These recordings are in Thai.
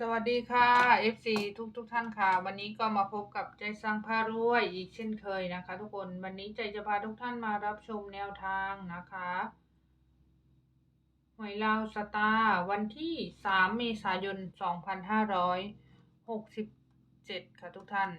สวัสดีค่ะ FC ทุกทุกท่านค่ะ วันนี้ก็มาพบกับใจสร้างผ้ารวยอีกเช่นเคยนะคะ ทุกคนวันนี้ใจจะพาทุกท่านมารับชมแนวทางนะคะหวยลาวสตาร์วันที่ 3 เมษายน 2567 ค่ะทุกท่าน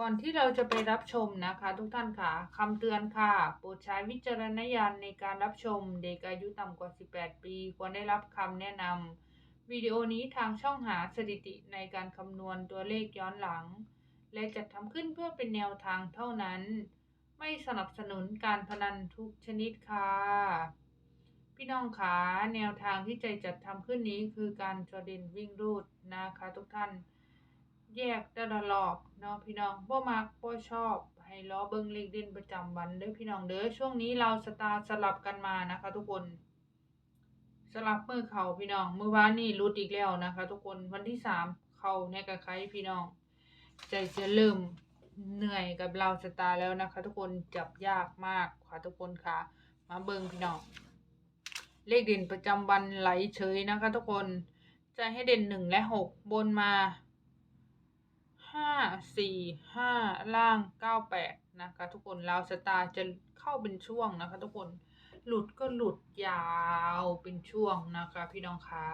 ก่อนที่เราจะไปรับชมนะคะทุกท่านค่ะคำเตือนค่ะ โปรดใช้วิจารณญาณในการรับชม เด็กอายุต่ำกว่า 18 ปี ควรได้รับคำแนะนำวิดีโอนี้ทางช่องหาสถิติในการคำนวณตัวเลขย้อนหลัง และจัดทำขึ้นเพื่อเป็นแนวทางเท่านั้น ไม่สนับสนุนการพนันทุกชนิดค่ะ พี่น้องคะแนวทางที่ใจจัดทำขึ้นนี้คือการจอเดนวิ่งรูดนะคะทุกท่าน แยกแต่ละรอบเนาะพี่น้องบ่มักบ่ชอบให้ล้อเบิ่งเลขเด่นประจำวันเด้อพี่น้องเด้อช่วงนี้เราสตาร์สลับกันมานะคะ ทุกคน สลับมือเขาพี่น้องมือวานนี่รุดอีกแล้วนะคะ ทุกคนวันที่สามเขาในกระไคพี่น้องใจจะเริ่มเหนื่อยกับเราสตาร์แล้วนะคะ ทุกคนจับยากมากค่ะทุกคนค่ะ มาเบิ่งพี่น้องเลขเด่นประจำวันไหลเฉยนะคะ ทุกคนจะให้เด่นหนึ่งและหกบนมา ห้าสี่ห้าล่างเก้าแปดนะคะทุกคนลาวสตาร์จะเข้าเป็นช่วงนะคะ ทุกคนหลุดก็หลุดยาวเป็นช่วงนะคะ พี่น้องคะ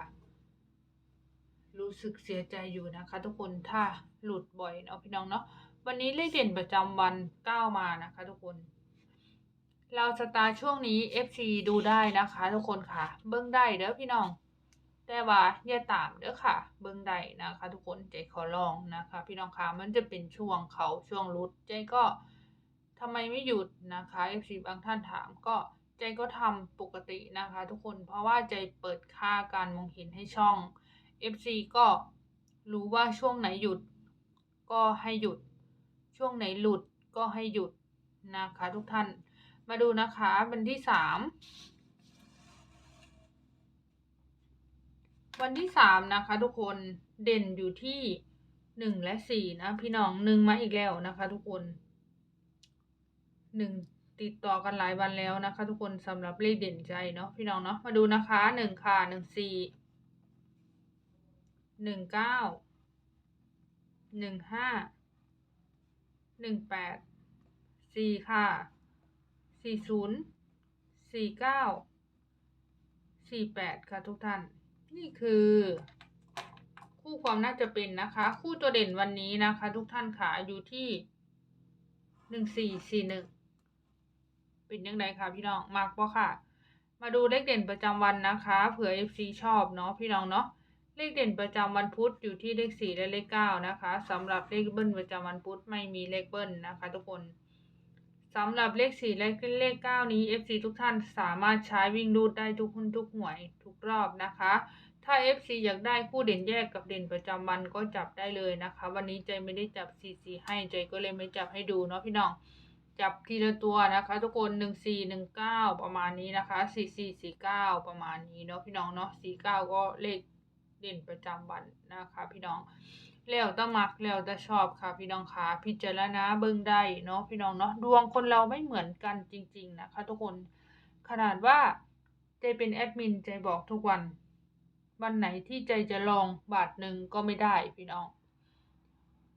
รู้สึกเสียใจอยู่นะคะ ทุกคนถ้าหลุดบ่อยเนาะพี่น้องเนาะวันนี้เลขเด่นประจำวันเก้ามานะคะ ทุกคนเราสตาร์ช่วงนี้ FC ดูได้นะคะ ทุกคนค่ะ เบิ้งได้เด้อพี่น้อง แต่ว่าอย่าตามเด้อค่ะ เบิ้งได้นะคะ ทุกคนใจขอลองนะคะ พี่น้องคะมันจะเป็นช่วงเขาช่วงรุดใจก็ทำไมไม่หยุดนะคะ FC บางท่านถามก็ใจก็ทำปกตินะคะ ทุกคนเพราะว่าใจเปิดค่าการมองเห็นให้ช่อง FC ก็รู้ว่าช่วงไหนหยุด ก็ให้หยุด ช่วงไหนหลุดก็ให้หยุดนะคะ ทุกท่านมาดูนะคะวันที่สาม วันที่สามนะคะ ทุกคนเด่นอยู่ที่หนึ่งและสี่นะ พี่น้องหนึ่งมาอีกแล้วนะคะ ทุกคนหนึ่งติดต่อกันหลายวันแล้วนะคะ ทุกคนสำหรับเลขเด่นใจเนาะพี่น้องเนาะมาดูนะคะหนึ่งค่ะหนึ่งสี่หนึ่งเก้าหนึ่งห้าหนึ่งแปดสี่ค่ะสี่ศูนย์สี่เก้าสี่แปดค่ะทุกท่าน นี่คือ คู่ความน่าจะเป็นนะคะ คู่ตัวเด่นวันนี้นะคะ ทุกท่านค่ะอยู่ที่หนึ่งสี่สี่หนึ่งเป็นยังไงคะพี่น้องมากปะค่ะ มาดูเลขเด่นประจำวันนะคะเผื่อ FC ชอบเนาะพี่น้องเนาะเลขเด่นประจำวันพุธอยู่ที่เลขสี่และเลขเก้านะคะสำหรับเลขเบิ้ลประจำวันพุธไม่มีเลขเบิ้ลนะคะ ทุกคน สำหรับเลขสี่และเลขเก้านี้ FC ทุกท่านสามารถใช้วิ่งรูดได้ทุกหุ้นทุกหวยทุกรอบนะคะ ถ้า FC อยากได้คู่เด่นแยกกับเด่นประจำวันก็จับได้เลยนะคะ วันนี้ใจไม่ได้จับ CC ให้ใจก็เลยไม่จับให้ดูเนาะพี่น้อง จับทีละตัวนะคะ ทุกคนหนึ่งสี่หนึ่งเก้าประมาณนี้นะคะสี่สี่สี่เก้าประมาณนี้เนาะพี่น้องเนาะสี่เก้าก็เลขเด่นประจำวันนะคะ พี่น้อง แล้วแต้มักแล้วแต่ชอบค่ะพี่น้องค่ะพิจารณาเบิ่งได้เนาะพี่น้องเนาะดวงคนเราไม่เหมือนกันจริง ๆ นะคะ ทุกคนขนาดว่าใจเป็นแอดมินใจบอกทุกวัน วันไหนที่ใจจะลองบาทหนึ่งก็ไม่ได้พี่น้อง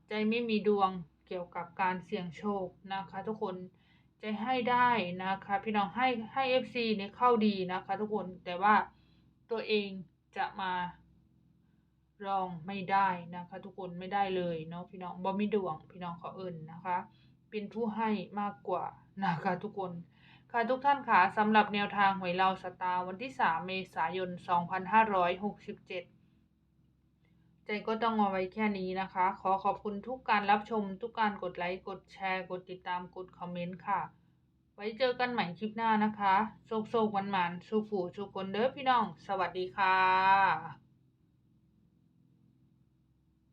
ใจไม่มีดวงเกี่ยวกับการเสี่ยงโชคนะคะ ทุกคนใจให้ได้นะคะ พี่น้องให้ให้ FC เนี่ยเข้าดีนะคะ ทุกคนแต่ว่าตัวเองจะมา ลองไม่ได้นะคะ ทุกคนไม่ได้เลยเนาะพี่น้องบ่มีดวงพี่น้องขาเอิญนะคะ เป็นผู้ให้มากกว่านะคะทุกคนค่ะทุกท่านค่ะสำหรับแนวทางหวยเราสตาร์วันที่ 3 เมษายน 2567 ใจก็ต้องเอาไว้แค่นี้นะคะ ขอขอบคุณทุกการรับชม ทุกการกดไลค์กดแชร์กดติดตามกดคอมเมนต์ค่ะ ไว้เจอกันใหม่คลิปหน้านะคะโชคโชควันหมันสู้ฝูสู้คนเด้อพี่น้อง สวัสดีค่ะ